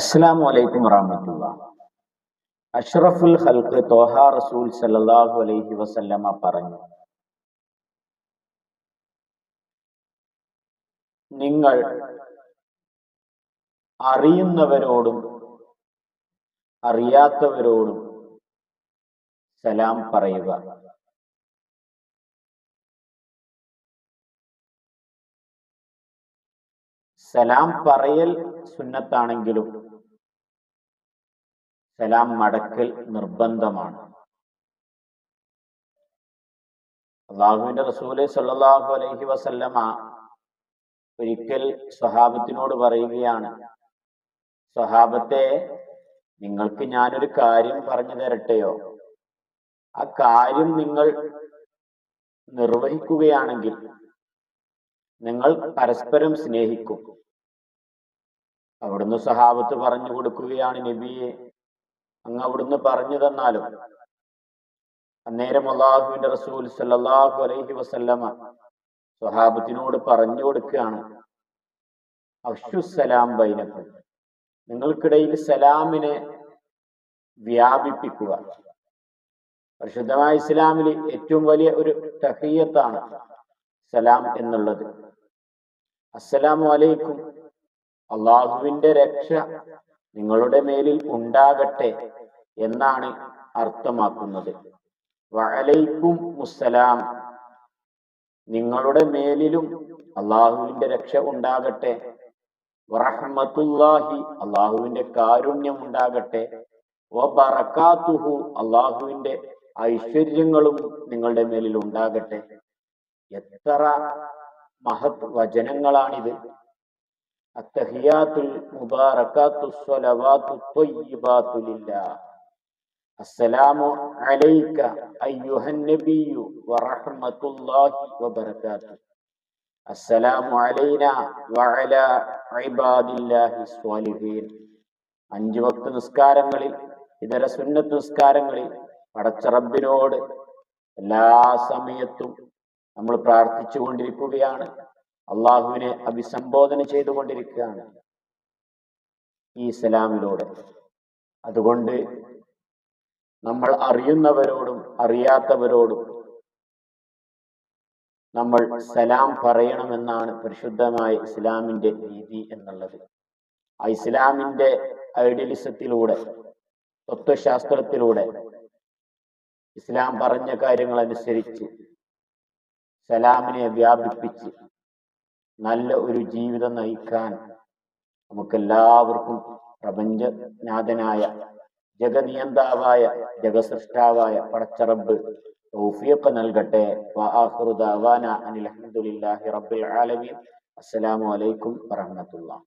അസ്സലാമു അലൈക്കും വറഹമത്തുള്ള അഷ്റഫുൽ ഹൽക്ക് തോഹ റസൂൽ സല്ലല്ലാഹു അലൈഹി വസല്ലമ പറഞ്ഞു. നിങ്ങൾ അറിയുന്നവരോടും അറിയാത്തവരോടും സലാം പറയുക. സലാം പറയൽ സുന്നത്താണെങ്കിലും സലാം മടക്കൽ നിർബന്ധമാണ്. അള്ളാഹുവിന്റെ റസൂൽ സല്ലാഹു അലൈഹി വസല്ലമ ഒരിക്കൽ സ്വഹാബത്തിനോട് പറയുകയാണ് സ്വഹാബത്തെ നിങ്ങൾക്ക് ഞാനൊരു കാര്യം പറഞ്ഞു തരട്ടെയോ? ആ കാര്യം നിങ്ങൾ നിർവഹിക്കുകയാണെങ്കിൽ നിങ്ങൾ പരസ്പരം സ്നേഹിക്കും. അവിടുന്ന് സഹാബത്ത് പറഞ്ഞു കൊടുക്കുകയാണ് നബിയെ അങ്ങ് അവിടുന്ന് പറഞ്ഞു തന്നാലും അന്നേരം അള്ളാഹുവിന്റെ റസൂൽ സല്ലാഹു അലൈഹി വസല്ലമ സ്വഹാബത്തിനോട് പറഞ്ഞു കൊടുക്കുകയാണ് അഷുസലാം ബൈനക്കും നിങ്ങൾക്കിടയിൽ സലാമിനെ വ്യാപിപ്പിക്കുക. പരിശുദ്ധമായ ഇസ്ലാമിൽ ഏറ്റവും വലിയ ഒരു തഹീയത്താണ് സലാം എന്നുള്ളത്. അസ്സലാമു അലൈക്കും അള്ളാഹുവിന്റെ രക്ഷ നിങ്ങളുടെ മേലിൽ ഉണ്ടാകട്ടെ എന്നാണ് അർത്ഥമാക്കുന്നത്. വഅലൈക്കും മുസ്സലാം. നിങ്ങളുടെ മേലിലും അള്ളാഹുവിന്റെ രക്ഷ ഉണ്ടാകട്ടെ. വറഹമത്തുല്ലാഹി അള്ളാഹുവിന്റെ കാരുണ്യം ഉണ്ടാകട്ടെ. വബറകാതുഹു അള്ളാഹുവിന്റെ ഐശ്വര്യങ്ങളും നിങ്ങളുടെ മേലിൽ ഉണ്ടാകട്ടെ. എത്ര മഹത് വചനങ്ങളാണിത്. അത്തഹിയാത്തുൽ അസ്സലാമു അലൈക അസ്സലാമു വഅല ഇബാദില്ലാഹി സ്വാലിഹീൻ. അഞ്ചു വക്ത നിസ്കാരങ്ങളിൽ ഇതര സുന്നത്ത് നിസ്കാരങ്ങളിൽ പടച്ച റബ്ബിനോട് എല്ലാ സമയത്തും നമ്മൾ പ്രാർത്ഥിച്ചു കൊണ്ടിരിക്കുകയാണ് അള്ളാഹുവിനെ അഭിസംബോധന ചെയ്തുകൊണ്ടിരിക്കുകയാണ് ഈ ഇസ്ലാമിലൂടെ അതുകൊണ്ട് നമ്മൾ അറിയുന്നവരോടും അറിയാത്തവരോടും നമ്മൾ സലാം പറയണമെന്നാണ് പരിശുദ്ധമായ ഇസ്ലാമിന്റെ രീതി എന്നുള്ളത്. ആ ഇസ്ലാമിന്റെ ഐഡിയലിസത്തിലൂടെ തത്വശാസ്ത്രത്തിലൂടെ ഇസ്ലാം പറഞ്ഞ കാര്യങ്ങൾ അനുസരിച്ച് സലാമിനെ വ്യാപിപ്പിച്ച് നല്ല ഒരു ജീവിതം നയിക്കാൻ നമുക്കെല്ലാവർക്കും പ്രപഞ്ചനാഥനായ ജഗനിയന്താവായ ജഗസൃഷ്ടാവായ പടച്ചറബ് തൗഫീഖ് നൽകട്ടെ. അനിൽ റബ്ബിൽ ആലമീൻ. അസ്സലാമു അലൈക്കും വറഹ്മത്തുള്ളാഹി.